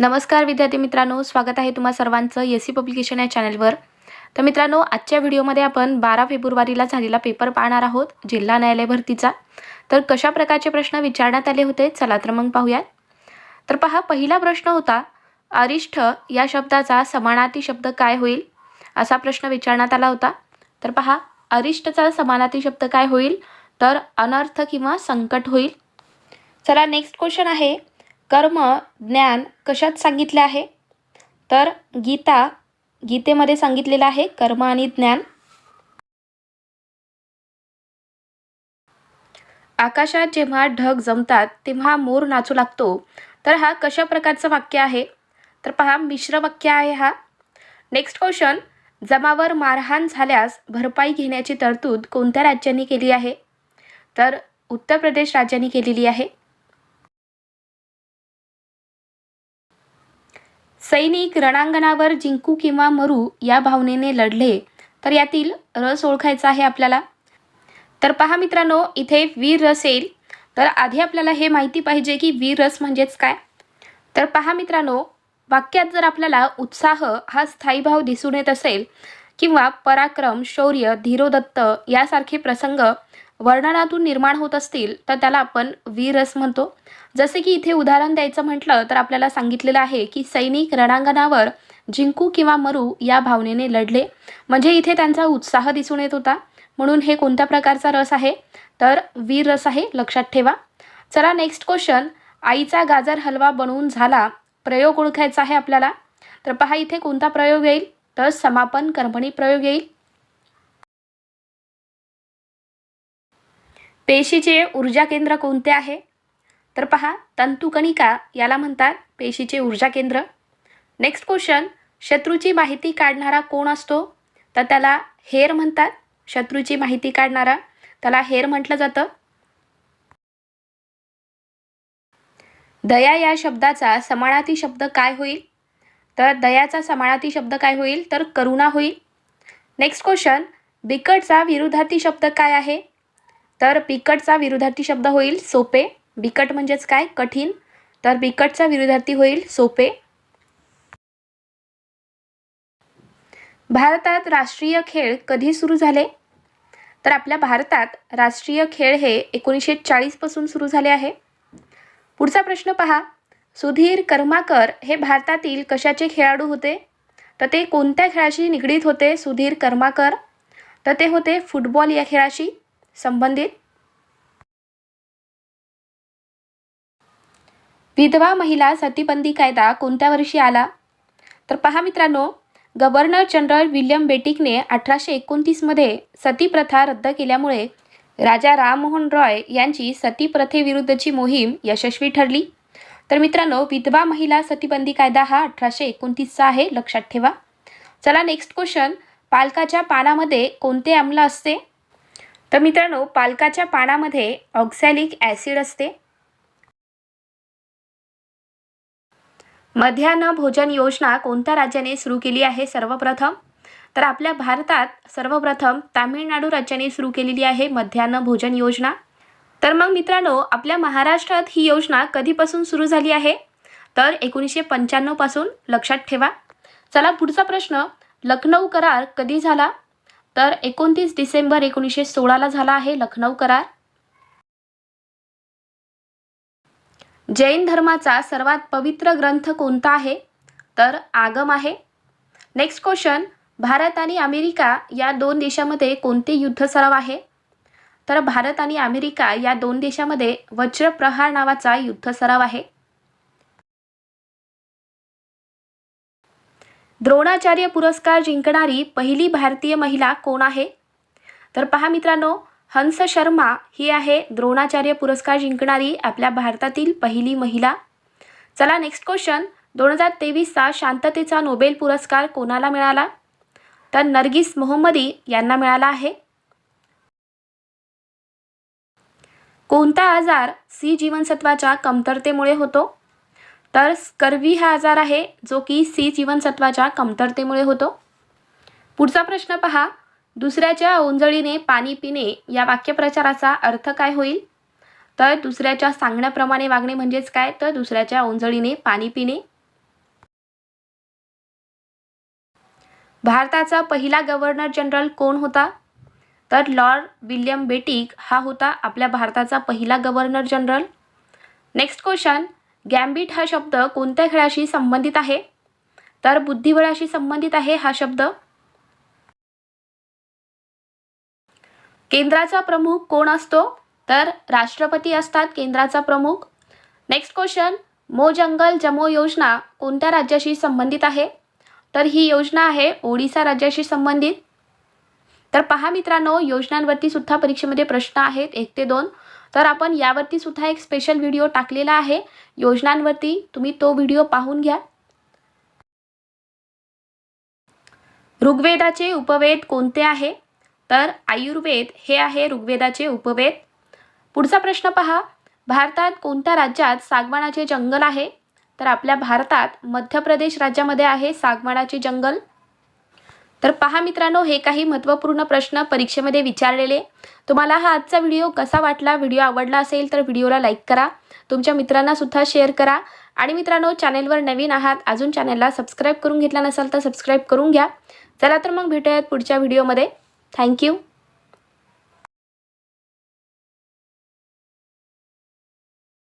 नमस्कार विद्यार्थी मित्रांनो स्वागत आहे तुम्हा सर्वांचं एस सी पब्लिकेशन या चॅनलवर. तर मित्रांनो आजच्या व्हिडिओमध्ये आपण बारा फेब्रुवारीला झालेला पेपर पाहणार आहोत जिल्हा न्यायालय भरतीचा. तर कशा प्रकारचे प्रश्न विचारण्यात आले होते चला तर मग पाहूयात. तर पहा पहिला प्रश्न होता अरिष्ठ या शब्दाचा समानार्थी शब्द काय होईल? असा प्रश्न विचारण्यात आला होता. तर पहा अरिष्टचा समानार्थी शब्द काय होईल? तर अनर्थ किंवा संकट होईल. चला नेक्स्ट क्वेश्चन आहे. कर्म ज्ञान कशात सांगितले आहे? तर गीता गीतेमध्ये सांगितलेलं आहे कर्म आणि ज्ञान. आकाशात जेव्हा ढग जमतात तेव्हा मोर नाचू लागतो. तर हा कशा प्रकारचं वाक्य आहे? तर पहा मिश्र वाक्य आहे हा. नेक्स्ट क्वेश्चन जमावर मारहाण झाल्यास भरपाई घेण्याची तरतूद कोणत्या राज्यांनी केली आहे? तर उत्तर प्रदेश राज्यांनी केलेली आहे. सैनिक रणांगणावर जिंकू किंवा मरू या भावनेने लढले तर यातील रस ओळखायचा आहे आपल्याला. तर पहा मित्रांनो इथे वीर रस येईल. तर आधी आपल्याला हे माहिती पाहिजे की वीर रस म्हणजेच काय? तर पहा मित्रांनो वाक्यात जर आपल्याला उत्साह हा स्थायी भाव दिसून येत असेल किंवा पराक्रम शौर्य धीरोदत्त यासारखे प्रसंग वर्णनातून निर्माण होत असतील तर त्याला आपण वीरस म्हणतो. जसे की इथे उदाहरण द्यायचं म्हटलं तर आपल्याला सांगितलेलं आहे की सैनिक रणांगणावर जिंकू किंवा मरू या भावनेने लढले. म्हणजे इथे त्यांचा उत्साह दिसून येत होता. म्हणून हे कोणत्या प्रकारचा रस आहे? तर वीर रस आहे लक्षात ठेवा. चला नेक्स्ट क्वेश्चन आईचा गाजर हलवा बनवून झाला प्रयोग ओळखायचा आहे आपल्याला. तर पहा इथे कोणता प्रयोग येईल? तर समापन कर्मणी प्रयोग येईल. पेशीचे ऊर्जा केंद्र कोणते आहे? तर पहा तंतुकणिका याला म्हणतात पेशीचे ऊर्जा केंद्र. नेक्स्ट क्वेश्चन शत्रूची माहिती काढणारा कोण असतो? तर त्याला हेर म्हणतात. शत्रूची माहिती काढणारा त्याला हेर म्हटलं जातं. दया या शब्दाचा समानार्थी शब्द काय होईल? तर दयाचा समानार्थी शब्द काय होईल? तर करुणा होईल. नेक्स्ट क्वेश्चन बिकटचा विरुद्धार्थी शब्द काय आहे? तर बिकटचा विरुद्धार्थी शब्द होईल सोपे. बिकट म्हणजेच काय? कठीण. तर बिकटचा विरुद्धार्थी होईल सोपे. भारतात राष्ट्रीय खेळ कधी सुरू झाले? तर आपल्या भारतात राष्ट्रीय खेळ हे एकोणीसशे चाळीसपासून सुरू झाले आहे. पुढचा प्रश्न पहा. सुधीर कर्माकर हे भारतातील कशाचे खेळाडू होते? तर ते कोणत्या खेळाशी निगडीत होते सुधीर कर्माकर? तर ते होते फुटबॉल या खेळाशी. संबंधित। विधवा महिला सतीबंदी कायदा कोणत्या वर्षी आला? तर पहा मित्रांनो गव्हर्नर जनरल विल्यम बेटिकने अठराशे एकोणतीसमध्ये सती प्रथा रद्द केल्यामुळे राजा राममोहन रॉय यांची सती प्रथेविरुद्धची मोहीम यशस्वी ठरली. तर मित्रांनो विधवा महिला सतीबंदी कायदा हा अठराशे एकोणतीसचा आहे लक्षात ठेवा. चला नेक्स्ट क्वेश्चन पालकाच्या पानामध्ये कोणते आम्ल असते? तर मित्रांनो पालकाच्या पानामध्ये ऑक्सॅलिक ॲसिड असते. मध्यान्ह भोजन योजना कोणत्या राज्याने सुरू केली आहे सर्वप्रथम? तर आपल्या भारतात सर्वप्रथम तामिळनाडू राज्याने सुरू केलेली आहे मध्यान्ह भोजन योजना. तर मग मित्रांनो आपल्या महाराष्ट्रात ही योजना कधीपासून सुरू झाली आहे? तर एकोणीसशे पंच्याण्णवपासून लक्षात ठेवा. चला पुढचा प्रश्न. लखनौ करार कधी झाला? तर एकोणतीस डिसेंबर एकोणीसशे सोळाला झाला आहे लखनौ करार. जैन धर्माचा सर्वात पवित्र ग्रंथ कोणता आहे? तर आगम आहे. नेक्स्ट क्वेश्चन भारत आणि अमेरिका या दोन देशामध्ये कोणते युद्ध सराव आहे? तर भारत आणि अमेरिका या दोन देशामध्ये वज्रप्रहार नावाचा युद्ध सराव आहे. द्रोणाचार्य पुरस्कार जिंकणारी पहिली भारतीय महिला कोण आहे? तर पहा मित्रांनो हंस शर्मा ही आहे द्रोणाचार्य पुरस्कार जिंकणारी आपल्या भारतातील पहिली महिला. चला नेक्स्ट क्वेश्चन दोन हजार तेवीसचा शांततेचा नोबेल पुरस्कार कोणाला मिळाला? तर नर्गिस मोहम्मदी यांना मिळाला आहे. कोणता आजार सी जीवनसत्वाच्या कमतरतेमुळे होतो? तर स्कर्वी हा आजार आहे जो की सी जीवनसत्वाच्या कमतरतेमुळे होतो. पुढचा प्रश्न पहा दुसऱ्याच्या ओंजळीने पाणी पिणे या वाक्यप्रचाराचा अर्थ काय होईल? तर दुसऱ्याच्या सांगण्याप्रमाणे वागणे म्हणजेच काय? तर दुसऱ्याच्या ओंजळीने पाणी पिणे. भारताचा पहिला गव्हर्नर जनरल कोण होता? तर लॉर्ड विल्यम बेटिक हा होता आपल्या भारताचा पहिला governor general. Next question gambit हा शब्द कोणत्या खेळाशी संबंधित आहे? तर बुद्धिबळाशी संबंधित आहे हा शब्द. केंद्राचा प्रमुख कोण असतो? तर राष्ट्रपती असतात केंद्राचा प्रमुख. नेक्स्ट क्वेश्चन मो जंगल जमो योजना कोणत्या राज्याशी संबंधित आहे? तर ही योजना आहे ओडिसा राज्याशी संबंधित. तर पहा मित्रांनो योजनांवरती सुद्धा परीक्षेमध्ये प्रश्न आहेत एक ते दोन. तर आपण यावरती सुद्धा एक स्पेशल व्हिडिओ टाकलेला आहे. योजनांवरती तुम्ही तो व्हिडिओ पाहून घ्या. ऋग्वेदाचे उपवेद कोणते आहे? तर आयुर्वेद हे आहे ऋग्वेदाचे उपवेद. पुढचा प्रश्न पहा. भारतात कोणत्या राज्यात सागवानाचे जंगल आहे? तर आपल्या भारतात मध्य प्रदेश राज्यामध्ये आहे सागवानाचे जंगल. तर पहा मित्रांनो हे काही महत्त्वपूर्ण प्रश्न परीक्षेमध्ये विचारलेले. तुम्हाला हा आजचा व्हिडिओ कसा वाटला व्हिडिओ आवडला असेल तर व्हिडिओला लाईक करा तुमच्या मित्रांनासुद्धा शेअर करा. आणि मित्रांनो चॅनेलवर नवीन आहात अजून चॅनेलला सबस्क्राईब करून घेतला नसाल तर सबस्क्राईब करून घ्या. चला तर मग भेटूयात पुढच्या व्हिडिओमध्ये. थँक्यू.